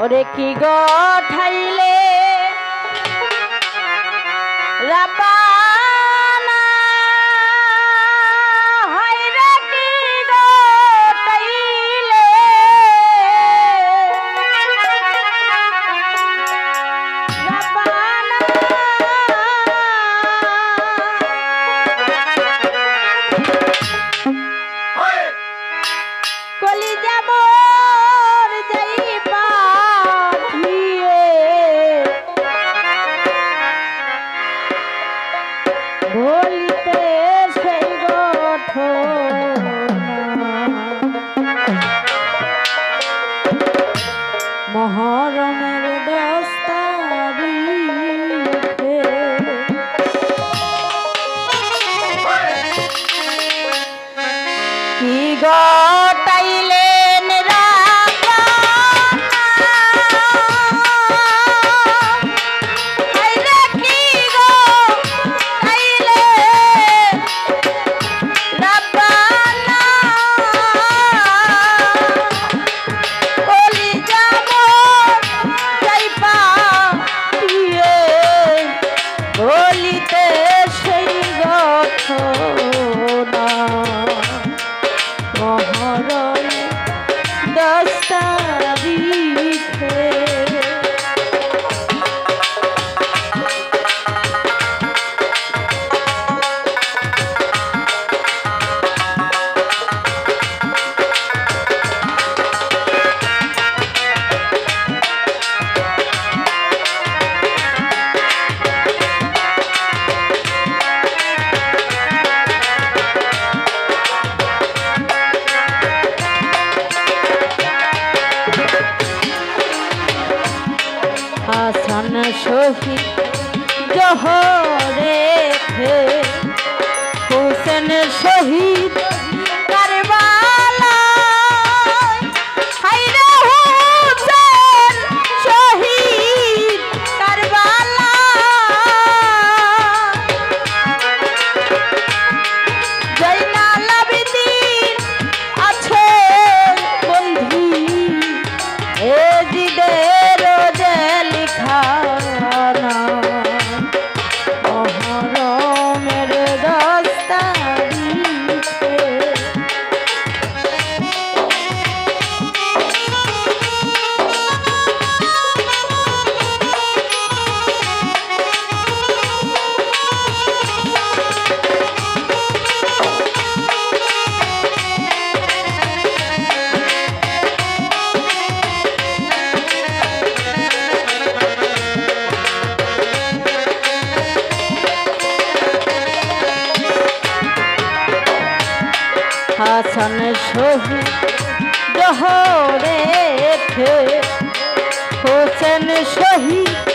ওরে কি গো ঠাইলে হাসান শহীদ দহরে হোসেন শহীদ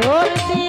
ধরতে